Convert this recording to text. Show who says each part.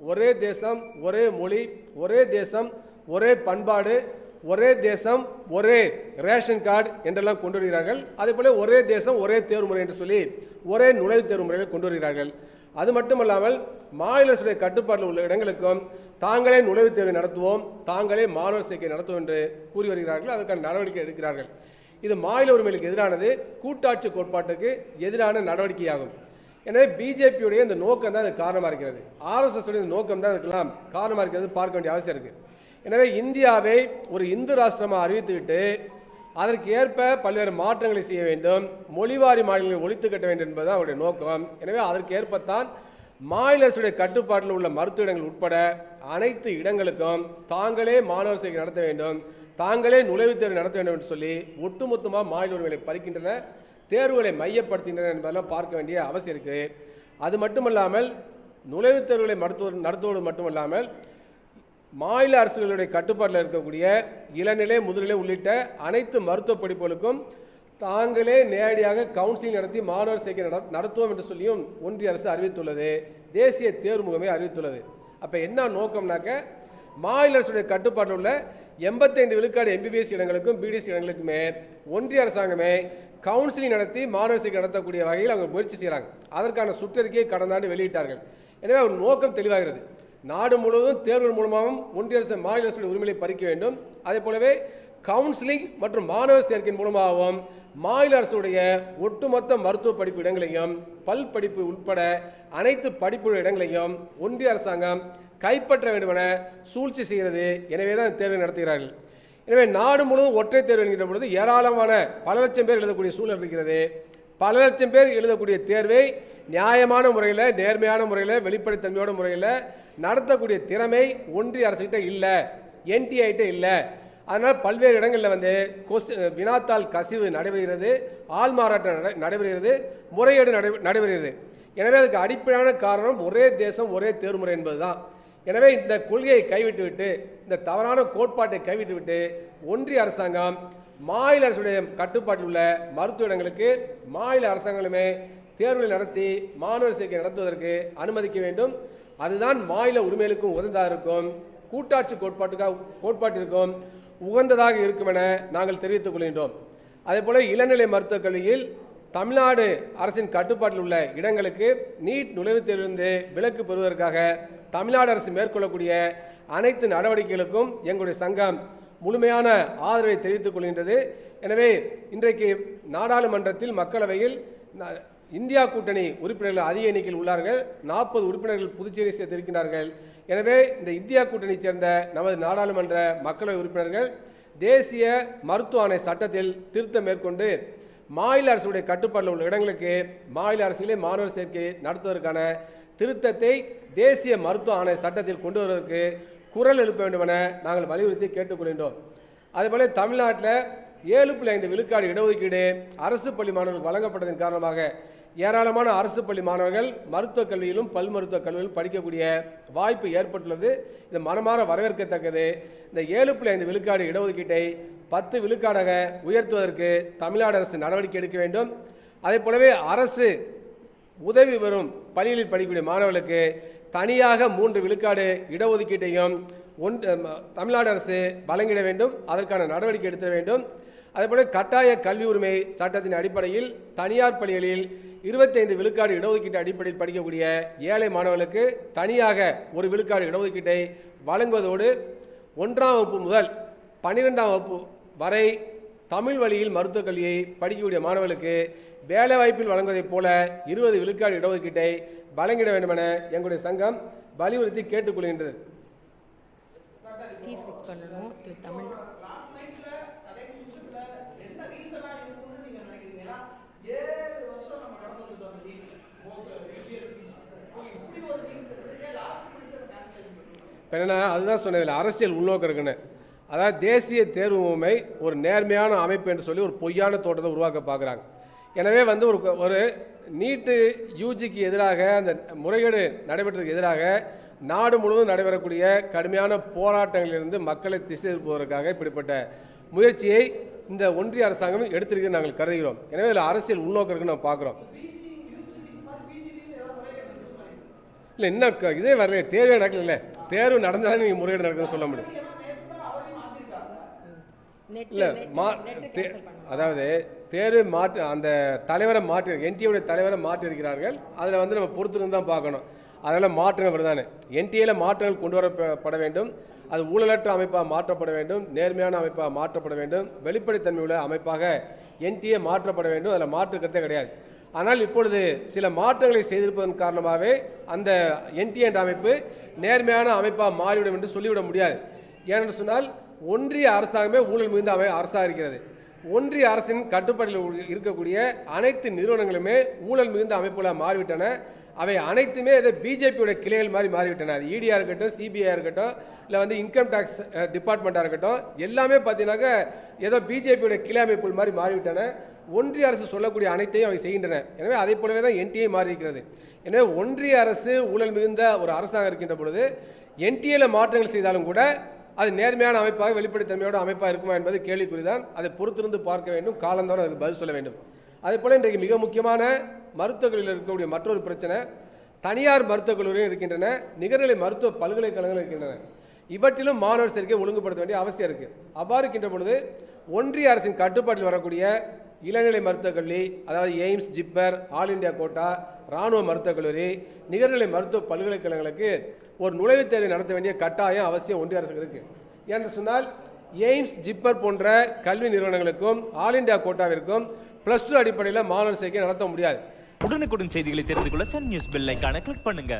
Speaker 1: ஒரே தேசம் ஒரே மொழி ஒரே தேசம் ஒரே பண்பாடு ஒரே தேசம் ஒரே ரேஷன் கார்டு என்றெல்லாம் கொண்டு வருகிறார்கள். அதே போல ஒரே தேசம் ஒரே தேர்வுமுறை என்று சொல்லி ஒரே நுழைவுத் தேர்வு முறைகளை கொண்டு வருகிறார்கள். அது மட்டுமல்லாமல் மாநில அரசுடைய கட்டுப்பாட்டில் உள்ள இடங்களுக்கும் தாங்களே நுழைவுத் தேர்வை நடத்துவோம் தாங்களே மாணவர் சேர்க்கை நடத்துவோம் என்று கூறி வருகிறார்கள். அதற்கான நடவடிக்கை எடுக்கிறார்கள். இது மாநில உரிமைகளுக்கு எதிரானது கூட்டாட்சி கோட்பாட்டுக்கு எதிரான நடவடிக்கையாகும். எனவே பிஜேபியுடைய இந்த நோக்கம் தான் அதுக்கு காரணமாக இருக்கிறது. ஆர்எஸ்எஸ் உடைய இந்த நோக்கம் தான் இதுக்கெல்லாம் காரணமாக இருக்கிறது பார்க்க வேண்டிய அவசியம் இருக்குது எனவே இந்தியாவை ஒரு இந்து ராஷ்டிரமாக அறிவித்துக்கிட்டு அதற்கு ஏற்ப பல்வேறு மாற்றங்களை செய்ய வேண்டும் மொழிவாரி மாநிலங்களை ஒழித்து கட்ட வேண்டும் என்பது அவருடைய நோக்கம். எனவே அதற்கு ஏற்பத்தான் மாநில அரசுடைய கட்டுப்பாட்டில் உள்ள மருத்துவ இடங்கள் உட்பட அனைத்து இடங்களுக்கும் தாங்களே மாணவர் சேர்க்கை நடத்த வேண்டும் தாங்களே நுழைவுத் தேர்வு நடத்த வேண்டும் என்று சொல்லி ஒட்டுமொத்தமாக மாநில உரிமைகளை பறிக்கின்றன. தேர்வுகளை மையப்படுத்துகின்றன என்பதெல்லாம் பார்க்க வேண்டிய அவசியம் இருக்குது அது மட்டுமல்லாமல் நுழைவுத் தேர்வுகளை மருத்துவ நடத்துவது மட்டுமல்லாமல் மாநில அரசுகளுடைய கட்டுப்பாட்டில் இருக்கக்கூடிய இளநிலை முதுநிலை உள்ளிட்ட அனைத்து மருத்துவ படிப்புகளுக்கும் தாங்களே நேரடியாக கவுன்சிலிங் நடத்தி மாணவர் சேர்க்கை நட- நடத்துவோம் என்று சொல்லியும் ஒன்றிய அரசு அறிவித்துள்ளது. தேசிய தேர்வு முகமை அறிவித்துள்ளது. அப்போ என்ன நோக்கம்னாக்க மாநில அரசுடைய கட்டுப்பாட்டில் உள்ள எண்பத்தைந்து விழுக்காடு எம்பிபிஎஸ் இடங்களுக்கும் பிடிஎஸ் இடங்களுக்குமே ஒன்றிய அரசாங்கமே கவுன்சிலிங் நடத்தி மாணவர் நடத்தக்கூடிய வகையில் அவங்க முயற்சி செய்கிறாங்க அதற்கான சுற்றறிக்கையை கடந்த ஆண்டு வெளியிட்டார்கள். எனவே அவர் நோக்கம் தெளிவாகிறது. நாடு முழுவதும் தேர்வுகள் மூலமாகவும் ஒன்றிய அரசு மாநில அரசுடைய உரிமைகளை பறிக்க வேண்டும். அதே போலவே கவுன்சிலிங் மற்றும் மாணவர் சேர்க்கையின் மூலமாகவும் மாநில அரசுடைய ஒட்டுமொத்த மருத்துவ படிப்பு இடங்களையும் பல் படிப்பு உட்பட அனைத்து படிப்பு இடங்களையும் ஒன்றிய அரசாங்கம் கைப்பற்ற வேண்டுமென சூழ்ச்சி செய்கிறது. எனவே தான் தேர்வை நடத்துகிறார்கள். எனவே நாடு முழுவதும் ஒற்றை தேர்வு என்கிற பொழுது ஏராளமான பல லட்சம் பேர் எழுதக்கூடிய சூழல் இருக்கிறது. பல லட்சம் பேர் எழுதக்கூடிய தேர்வை நியாயமான முறையில் நேர்மையான முறையில் வெளிப்படைத்தன்மையோட முறையில் நடத்தக்கூடிய திறமை ஒன்றிய அரசுகிட்ட இல்லை. என்டிஐட்ட இல்லை. அதனால் பல்வேறு இடங்களில் வந்து கொசு வினாத்தாள் கசிவு நடைபெறுகிறது ஆள் மாறாட்டம் நட- நடைபெறுகிறது முறையீடு நடை நடைபெறுகிறது. எனவே அதுக்கு அடிப்படையான காரணம் ஒரே தேசம் ஒரே தேர்வுமுறை என்பதுதான். எனவே இந்த கொள்கையை கைவிட்டுவிட்டு இந்த தவறான கோட்பாட்டை கைவிட்டுவிட்டு ஒன்றிய அரசாங்கம் மாநில அரசுடைய கட்டுப்பாட்டில் உள்ள மருத்துவ இடங்களுக்கு மாநில அரசாங்கங்களுமே தேர்வுகளை நடத்தி மாணவர் சேர்க்கை நடத்துவதற்கு அனுமதிக்க வேண்டும். அதுதான் மாநில உரிமைகளுக்கும் உகந்ததாக இருக்கும். கூட்டாட்சி கோட்பாட்டுக்காக கோட்பாட்டிற்கும் உகந்ததாக இருக்கும் என நாங்கள் தெரிவித்துக் கொள்கின்றோம். அதேபோல் இளநிலை மருத்துவக் கல்வியில் தமிழ்நாடு அரசின் கட்டுப்பாட்டில் உள்ள இடங்களுக்கு நீட் நுழைவுத் தேர்விலிருந்து விலக்கு பெறுவதற்காக தமிழ்நாடு அரசு மேற்கொள்ளக்கூடிய அனைத்து நடவடிக்கைகளுக்கும் எங்களுடைய சங்கம் முழுமையான ஆதரவை தெரிவித்துக் கொள்கின்றது. எனவே இன்றைக்கு நாடாளுமன்றத்தில் மக்களவையில் இந்தியா கூட்டணி உறுப்பினர்கள் அதிக எண்ணிக்கையில் உள்ளார்கள். நாற்பது உறுப்பினர்கள் புதுச்சேரி சேர்த்திருக்கிறார்கள் எனவே இந்த இந்தியா கூட்டணி சேர்ந்த நமது நாடாளுமன்ற மக்களவை உறுப்பினர்கள் தேசிய மருத்துவ ஆணை சட்டத்தில் திருத்தம் மேற்கொண்டு மாநில அரசுடைய கட்டுப்பாட்டில் உள்ள இடங்களுக்கு மாநில அரசுகளே மாணவர் சேர்க்கை நடத்துவதற்கான திருத்தத்தை தேசிய மருத்துவ ஆணைய சட்டத்தில் கொண்டு வருவதற்கு குரல் எழுப்ப வேண்டும் என நாங்கள் வலியுறுத்தி கேட்டுக்கொள்கின்றோம். அதேபோல தமிழ்நாட்டில் ஏழு புள்ளி ஐந்து விழுக்காடு இடஒதுக்கீடு அரசு பள்ளி மாணவர்களுக்கு வழங்கப்பட்டதன் காரணமாக ஏராளமான அரசு பள்ளி மாணவர்கள் மருத்துவக் கல்வியிலும் பல் மருத்துவக் கல்வியிலும் படிக்கக்கூடிய வாய்ப்பு ஏற்பட்டுள்ளது. இது மனமாற வரவேற்கத்தக்கது. இந்த ஏழு புள்ளி ஐந்து விழுக்காடு இடஒதுக்கீட்டை பத்து விழுக்காடாக உயர்த்துவதற்கு தமிழ்நாடு அரசு நடவடிக்கை எடுக்க வேண்டும். அதே போலவே அரசு உதவி பெறும் பள்ளிகளில் படிக்கக்கூடிய மாணவர்களுக்கு தனியாக மூன்று விழுக்காடு இடஒதுக்கீட்டையும் ஒன் தமிழ்நாடு அரசு வழங்கிட வேண்டும் அதற்கான நடவடிக்கை எடுத்த வேண்டும். அதேபோல கட்டாய கல்வி உரிமை சட்டத்தின் அடிப்படையில் தனியார் பள்ளிகளில் இருபத்தைந்து விழுக்காடு இடஒதுக்கீட்டு அடிப்படையில் படிக்கக்கூடிய ஏழை மாணவர்களுக்கு தனியாக ஒரு விழுக்காடு இடஒதுக்கீட்டை வழங்குவதோடு ஒன்றாம் வகுப்பு முதல் பன்னிரெண்டாம் வகுப்பு வரை தமிழ் வழியில் மருத்துவக் கல்வியை படிக்கக்கூடிய மாணவர்களுக்கு வேலைவாய்ப்பில் வழங்குவதைப் போல இருபது விழுக்காடு இடஒதுக்கீட்டை வழங்கிட வேண்டுமென எங்களுடைய சங்கம் வலியுறுத்தி கேட்டுக்கொள்கின்றது.
Speaker 2: ஃபீஸ் ஃபிக்ஸ் பண்ணணும். இது தமிழ்.
Speaker 1: இப்போ என்னன்னா அதுதான் சொன்னதில்ல அரசியல் உள்நோக்கம் இருக்குன்னு. அதாவது தேசிய தேர்வு முகமை ஒரு நேர்மையான அமைப்பு என்று சொல்லி ஒரு பொய்யான தோட்டத்தை உருவாக்க பார்க்குறாங்க. எனவே வந்து ஒரு ஒரு நீட்டு யூஜிக்கு எதிராக அந்த முறைகேடு நடைபெற்றதுக்கு எதிராக நாடு முழுவதும் நடைபெறக்கூடிய கடுமையான போராட்டங்களிலிருந்து மக்களை திசை திருப்புவதற்காக இப்படிப்பட்ட முயற்சியை இந்த ஒன்றிய அரசாங்கம் எடுத்திருக்கிறது நாங்கள் கருதுகிறோம். எனவே இதில் அரசியல் உள்நோக்கம் இருக்குன்னு நம்ம பார்க்குறோம். இல்லை இன்னும் இதே வரல தேர்வே நடக்கல தேர்வு நடந்தாலும் நீங்கள் முறையீடு நடக்குதுன்னு சொல்ல முடியும். இல்லை மா அதாவது தேர்வு மாற்று அந்த தலைவரை மாற்றி என்டிஏவுடைய தலைவரை மாற்றி இருக்கிறார்கள் அதில் வந்து நம்ம பொறுத்திருந்து தான் பார்க்கணும். அதனால் மாற்றங்கள் வருதானே என்டிஏல மாற்றங்கள் கொண்டு வரப்பட வேண்டும். அது ஊழலற்ற அமைப்பாக மாற்றப்பட வேண்டும். நேர்மையான அமைப்பாக மாற்றப்பட வேண்டும். வெளிப்படைத்தன்மை உள்ள அமைப்பாக என்டிஏ மாற்றப்பட வேண்டும். அதில் மாற்று கருத்தே கிடையாது. ஆனால் இப்பொழுது சில மாற்றங்களை செய்திருப்பதன் காரணமாகவே அந்த என்டிஏ என்ற அமைப்பு நேர்மையான அமைப்பாக மாறிவிடும் என்று சொல்லிவிட முடியாது. ஏனென்று சொன்னால் ஒன்றிய அரசாங்கமே ஊழல் மிகுந்த அமை அரசாக இருக்கிறது. ஒன்றிய அரசின் கட்டுப்பாட்டில் உள்ள- இருக்கக்கூடிய அனைத்து நிறுவனங்களுமே ஊழல் மிகுந்த அமைப்புகளாக மாறிவிட்டன. அவை அனைத்துமே இதை பிஜேபியோட கிளைகள் மாதிரி மாறிவிட்டன. அது இடியாக இருக்கட்டும் சிபிஐ இருக்கட்டும் இல்லை வந்து இன்கம் டேக்ஸ் டிபார்ட்மெண்ட்டாக இருக்கட்டும் எல்லாமே பார்த்தீங்கன்னாக்க ஏதோ பிஜேபியோட கிளை அமைப்புகள் மாதிரி மாறிவிட்டன. ஒன்றிய அரசு சொல்லக்கூடிய அனைத்தையும் அவை செய்கின்றன. எனவே அதை போலவே தான் என்டிஏ மாறி இருக்கிறது. எனவே ஒன்றிய அரசு ஊழல் மிகுந்த ஒரு அரசாங்கம் இருக்கின்ற பொழுது என்டிஏல மாற்றங்கள் செய்தாலும் கூட அது நேர்மையான அமைப்பாக வெளிப்படைத்தன்மையோட அமைப்பாக இருக்குமா என்பது கேள்விக்குறிதான். அதை பொறுத்திருந்து பார்க்க வேண்டும். காலந்தோறும் அதுக்கு பதில் சொல்ல வேண்டும். அதே போல் இன்றைக்கு மிக முக்கியமான மருத்துவக்கல்லியில் இருக்கக்கூடிய மற்றொரு பிரச்சனை தனியார் மருத்துவக் கல்லூரியும் இருக்கின்றன நிகர்நிலை மருத்துவ பல்கலைக்கழகங்கள் இருக்கின்றன. இவற்றிலும் மாணவர் சேர்க்கை ஒழுங்குபடுத்த வேண்டிய அவசியம் இருக்குது அவ்வாறு இருக்கின்ற பொழுது ஒன்றிய அரசின் கட்டுப்பாட்டில் வரக்கூடிய இளநிலை மருத்துவக் கல்லூரி அதாவது AIIMS JIPMER all India quota இராணுவ மருத்துவக் கல்லூரி நிகர்நிலை மருத்துவ பல்கலைக்கழகங்களுக்கு ஒரு நுழைவுத் தேர்வை நடத்த வேண்டிய கட்டாயம் அவசியம் ஒன்றிய அரசுக்கு இருக்குது என்று சொன்னால் எய்ம்ஸ் ஜிப்பர் போன்ற கல்வி நிறுவனங்களுக்கும் ஆல் இந்தியா கோட்டாவிற்கும் ப்ளஸ் டூ அடிப்படையில் மாணவர் சேர்க்கை நடத்த முடியாது.
Speaker 3: உடனுக்குடன் செய்திகளை தெரிந்து கொள்ள சன் நியூஸ் பெல் ஐக்கான கிளிக் பண்ணுங்க.